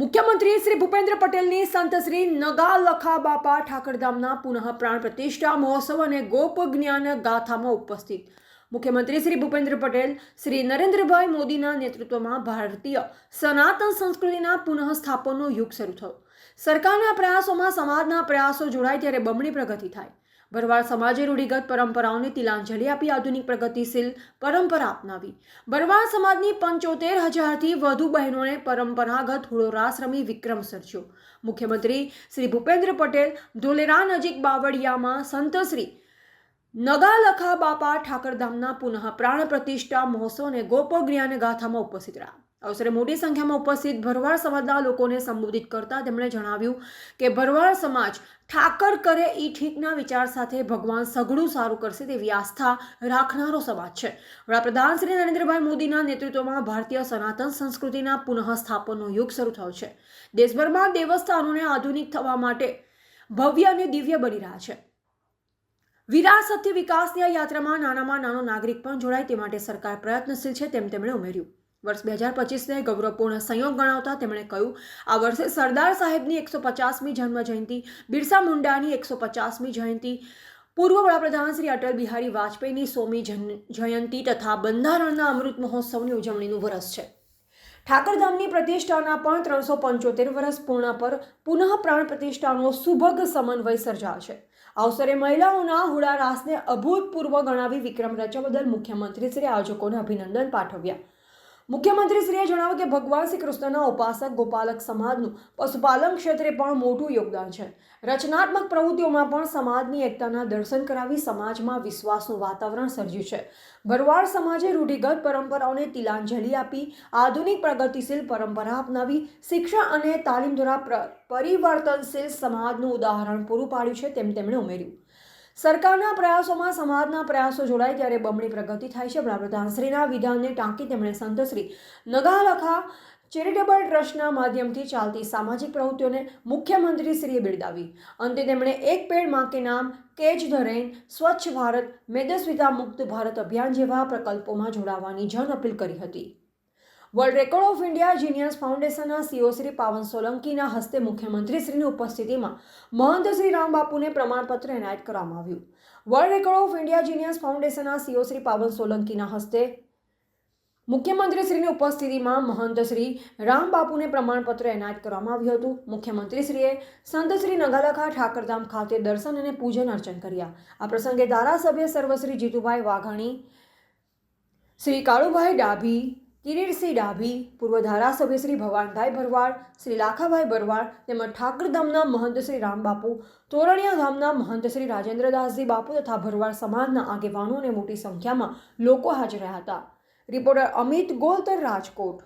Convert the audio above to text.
મુખ્યમંત્રી શ્રી ભૂપેન્દ્ર પટેલની સંત શ્રી નગા બાપા ઠાકરધામના પુનઃ પ્રાણ પ્રતિષ્ઠા મહોત્સવ અને ગોપ જ્ઞાન ગાથામાં ઉપસ્થિત. મુખ્યમંત્રી શ્રી ભૂપેન્દ્ર પટેલ શ્રી નરેન્દ્રભાઈ મોદીના નેતૃત્વમાં ભારતીય સનાતન સંસ્કૃતિના પુનઃ સ્થાપનનો યુગ શરૂ થયો. સરકારના પ્રયાસોમાં સમાજના પ્રયાસો જોડાય ત્યારે બમણી પ્રગતિ થાય. ભરવાડ સમાજે રૂઢિગત પરંપરાઓને તિલાંજલિ આપી આધુનિક પ્રગતિશીલ પરંપરા અપનાવી. ભરવાડ સમાજની પંચોતેર હજારથી વધુ બહેનોને પરંપરાગત હુડો રાસ રમી વિક્રમ સર્જ્યો. મુખ્યમંત્રી શ્રી ભૂપેન્દ્ર પટેલ ધોલેરા નજીક બાવળિયામાં સંતશ્રી નગાલખા બાપા ઠાકરધામના પુનઃ પ્રાણ પ્રતિષ્ઠા મહોત્સવ અને ગોપ જ્ઞાન ગાથામાં ઉપસ્થિત રહ્યા. અવસરે મોટી સંખ્યામાં ઉપસ્થિત ભરવાડ સમાજના લોકોને સંબોધિત કરતા તેમણે જણાવ્યું કે ભરવાડ સમાજ ઠાકર કરે એ ઠીકના વિચાર સાથે ભગવાન સઘળું સારું કરશે તેવી આસ્થા રાખનારો સમાજ છે. વડાપ્રધાન શ્રી નરેન્દ્રભાઈ મોદીના નેતૃત્વમાં ભારતીય સનાતન સંસ્કૃતિના પુનઃસ્થાપનનો યુગ શરૂ થયો છે. દેશભરમાં દેવસ્થાનોને આધુનિક થવા માટે ભવ્ય અને દિવ્ય બની રહ્યા છે. વિરાસતથી વિકાસની આ યાત્રામાં નાનામાં નાનો નાગરિક પણ જોડાય તે માટે સરકાર પ્રયત્નશીલ છે તેમ તેમણે ઉમેર્યું. વર્ષ બે હજાર પચીસને ગૌરવપૂર્ણ સંયોગ ગણાવતા તેમણે કહ્યું, આ વર્ષે સરદાર સાહેબની એકસો પચાસમી જન્મ જયંતિ બિરસા મુંડાની એકસો પચાસમી જયંતિ, પૂર્વ વડાપ્રધાન શ્રી અટલ બિહારી વાજપેયીની સોમી જયંતિ તથા બંધારણના અમૃત મહોત્સવની ઉજવણીનું વરસ છે. ઠાકરધામની પ્રતિષ્ઠાના પણ ત્રણસો પંચોતેર વર્ષ પૂર્ણ પર પુનઃ પ્રાણ પ્રતિષ્ઠાનો સુભગ સમન્વય સર્જાશે આ અવસરે મહિલાઓના હુડા રાસને અભૂતપૂર્વ ગણાવી વિક્રમ રચવા બદલ મુખ્યમંત્રી શ્રી આયોજકોને અભિનંદન પાઠવ્યા. મુખ્યમંત્રીશ્રીએ જણાવ્યું કે ભગવાન શ્રી કૃષ્ણના ઉપાસક ગોપાલક સમાજનું પશુપાલન ક્ષેત્રે પણ મોટું યોગદાન છે. રચનાત્મક પ્રવૃત્તિઓમાં પણ સમાજની એકતાના દર્શન કરાવી સમાજમાં વિશ્વાસનું વાતાવરણ સર્જ્યું છે. ભરવાડ સમાજે રૂઢિગત પરંપરાઓને તિલાંજલિ આપી, આધુનિક પ્રગતિશીલ પરંપરા અપનાવી, શિક્ષણ અને તાલીમ દ્વારા પરિવર્તનશીલ સમાજનું ઉદાહરણ પૂરું પાડ્યું છે તેમ તેમણે ઉમેર્યું. સરકારના પ્રયાસોમાં સમાજના પ્રયાસો જોડાય ત્યારે બમણી પ્રગતિ થાય છે. વડાપ્રધાનશ્રીના વિધાનને ટાંકી તેમણે સંતશ્રી નગાલખા ચેરિટેબલ ટ્રસ્ટના માધ્યમથી ચાલતી સામાજિક પ્રવૃત્તિઓને મુખ્યમંત્રીશ્રીએ બિરદાવી. અંતે તેમણે એક પેડમાં કે નામ કેચ ધ રેન, સ્વચ્છ ભારત, મેદસ્વિતા મુક્ત ભારત અભિયાન જેવા પ્રકલ્પોમાં જોડાવાની જન અપીલ કરી હતી. World record of India genius ફાઉન્ડેશનના સીઓ શ્રી પાવન સોલંકીના હસ્તે મુખ્યમંત્રીશ્રીની ઉપસ્થિતિમાં મહંત શ્રી રામબાપુને પ્રમાણપત્ર એનાયત કરવામાં આવ્યું. World record of India genius ફાઉન્ડેશનના સીઓ શ્રી પાવન સોલંકીના હસ્તે મુખ્યમંત્રીશ્રીની ઉપસ્થિતિમાં મહંત શ્રી રામબાપુને પ્રમાણપત્ર એનાયત કરવામાં આવ્યું હતું. મુખ્યમંત્રીશ્રીએ સંત શ્રી નગાલખા ઠાકરધામ ખાતે દર્શન અને પૂજન અર્ચન કર્યા. આ પ્રસંગે ધારાસભ્ય સર્વશ્રી જીતુભાઈ વાઘાણી, શ્રી કાળુભાઈ ડાભી કિરીટસિંહ ડાભી, પૂર્વ ધારાસભ્ય શ્રી ભવાનભાઈ ભરવાડ, શ્રી લાખાભાઈ ભરવાડ તેમજ ઠાકરધામના મહંત શ્રી રામબાપુ, તોરણિયા ધામના મહંત શ્રી રાજેન્દ્રદાસજી બાપુ તથા ભરવાડ સમાજના આગેવાનો અને મોટી સંખ્યામાં લોકો હાજર રહ્યા હતા. રિપોર્ટર અમિત ગોલતર રાજકોટ.